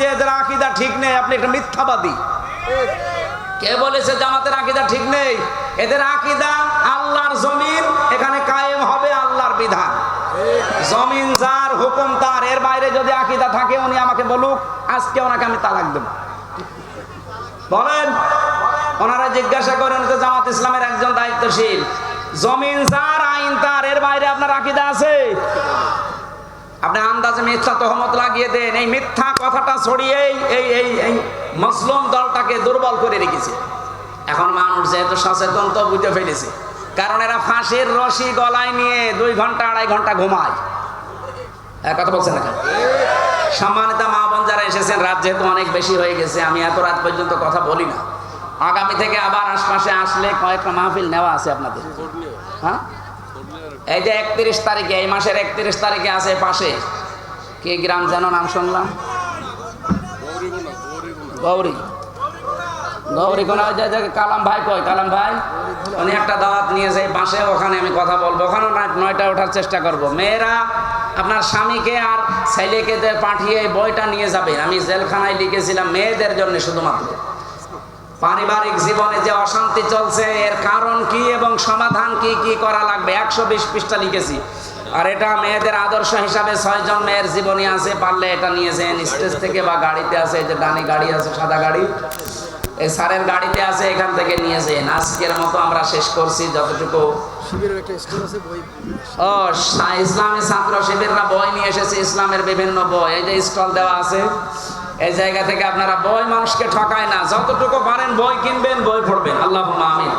যে এদের আকিদা ঠিক নেই, আপনি একটা মিথ্যাবাদী। কে বলেছে জামাতের আকিদা ঠিক নেই? এদের আকিদা আল্লাহর জমিন, এখানে কায়েম হবে আল্লাহর বিধান। জমিন যার, হুকুম তার, এর বাইরে যদি আকিদা থাকে, উনি আমাকে বলুক, আজকে ওনাকে আমি তালাক দেব। বলেন, ওনারা জিজ্ঞাসা করেন তো জামাত ইসলামের একজন দায়িত্বশীল, জমিন যার, আইন তার, এর বাইরে আপনার আকিদা আছে? আপনি আন্দাজে মিথ্যা তহমত লাগিয়ে দেন, এই মিথ্যা কথাটা ছড়িয়ে এই এই এই মুসলিম দলটাকে দুর্বল করে রেখেছে। এখন মানুষ যেহেতু সচেতন, তো বুঝে ফেলেছে। কারণ এরা ফাঁসির রশি গলায় নিয়ে দুই ঘণ্টা, আড়াই ঘণ্টা ঘুমায়। কথা বলছেন এখন সম্মানিত মা বোন যারা এসেছেন, রাত যেহেতু অনেক বেশি হয়ে গেছে, আমি এত রাত পর্যন্ত কথা বলি না। আগামী থেকে আবার আশপাশে আসলে কয়েকটা মাহফিল নেওয়া আছে আপনাদের। হ্যাঁ? এই যে একত্রিশ তারিখে, এই মাসের একত্রিশ তারিখে আছে পাশে। কি গ্রাম যেন নাম শুনলাম? গৌরী। গৌরী কোন কালাম ভাই কয়? কালাম ভাই? উনি একটা দাওয়াত নিয়েছে, এই পাশে ওখানে আমি কথা বলব। ওখানেও না- নয়টা ওঠার চেষ্টা করব। মেয়েরা, আপনার স্বামীকে আর ছেলেকে পাঠিয়ে বইটা নিয়ে যাবেন আমি জেলখানায় লিখেছিলাম মেয়েদের জন্য শুধুমাত্র। পারিবারিক জীবনে যে অশান্তি চলছে এর কারণ কি এবং সমাধান কি কি করা লাগবে? একশো বিশ পৃষ্ঠা লিখেছি। আর এটা মেয়েদের আদর্শ হিসাবে ছয়জন মেয়ের জীবনী আছে পারলে এটা নিয়েছেন স্টেজ থেকে বা গাড়িতে আছে যে ডানি গাড়ি আছে সাদা গাড়ি এই স্যারের গাড়িতে আছে এখান থেকে নিয়েছেন আজকের মতো আমরা শেষ করছি যতটুকু ও ইসলামী ছাত্র শিবিররা বই নিয়ে এসেছে ইসলামের বিভিন্ন বই। এই যে স্টল দেওয়া আছে এই জায়গা থেকে আপনারা বই মানুষকে ঠকায় না। যতটুকু পারেন বই কিনবেন, বই পড়বেন। আল্লাহ আমিন।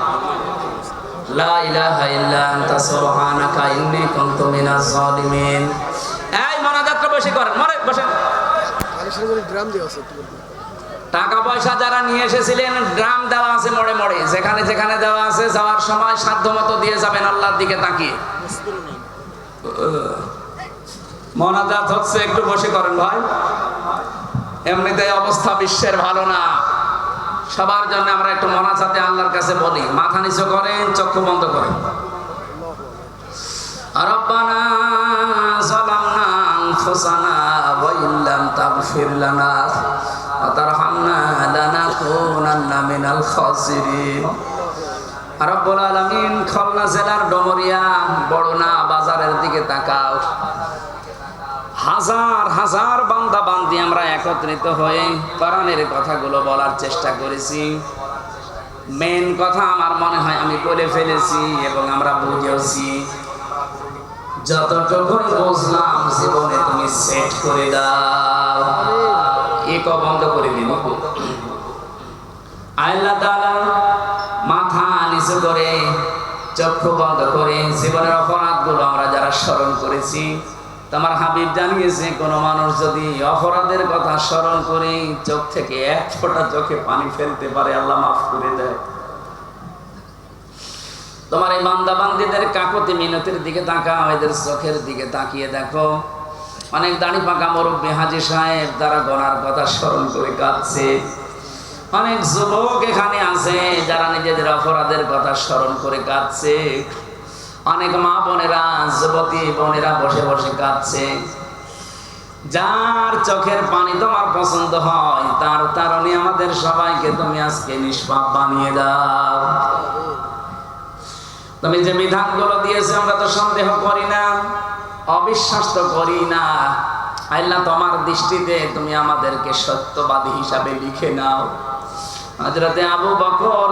টাকা পয়সা যারা নিয়ে এসেছিলেন, ড্রাম দেওয়া আছে যেখানে যেখানে আছে, যাওয়ার সময় সাধ্য মতো দিয়ে যাবেন আল্লাহর দিকে তাকিয়ে। মনাজাত হচ্ছে, একটু বসে করেন ভাই। এমনিতে অবস্থা বিশ্বের ভালো না। সবার জন্য আমরা একটু মনাজাতে আল্লাহর কাছে বলি, মাথা নিচু করেন, চক্ষু বন্ধ করেন। রব্বানা লানাকুনান্না মিনাল জেলার ডমরিয়া বড়না বাজারের দিকে তাকাও। হাজার হাজার বান্দা বান্দি আমরা একত্রিত হয়ে কোরআনের কথাগুলো বলার চেষ্টা করেছি। মেন কথা আমার মনে হয় আমি বলে ফেলেছি এবং আমরা বুঝেওছি যতটুকু বুঝলাম জীবনে তুমি সেট করে দাও। এক বন্ধ করে দিন আল্লাহ তাআলা মাথা নিচু করে, চক্ষু বন্ধ করে জীবনের অপরাধগুলো আমরা যারা স্মরণ করেছি তোমার হাবিব জানিয়েছে, কোন মানুষ যদি অপরাধের কথা স্মরণ করে, চোখ থেকে এক ফোঁটা চোখে পানি ফেলতে পারে, আল্লাহ মাফ করে দেয়। তোমার এই বান্দা বান্দিদের কাকতি মিনতির দিকে তাকাও, এদের চোখের দিকে তাকিয়ে দেখো। অনেক দাড়ি পাকা মুরব্বী হাজি সাহেব, তারা গনার কথা স্মরণ করে কাঁদছে। অনেক যুবক এখানে আছে, যারা নিজেদের অপরাধের কথা স্মরণ করে কাঁদছে। অনেক মা বোনেরা, যুবতী বোনেরা বসে বসে কাঁদছে। যার চোখের পানি তোমার পছন্দ হয়, তার কারণে আমাদের সবাইকে তুমি আজকে নিষ্পাপ বানিয়ে দাও। তুমি যে বিধানগুলো দিয়েছে, আমরা তো সন্দেহ করি না অবিশ্বাস তো করি না। আল্লাহ তোমার দৃষ্টিতে তুমি আমাদেরকে সত্যবাদী হিসাবে লিখে নাও। হজরতে আবু বকর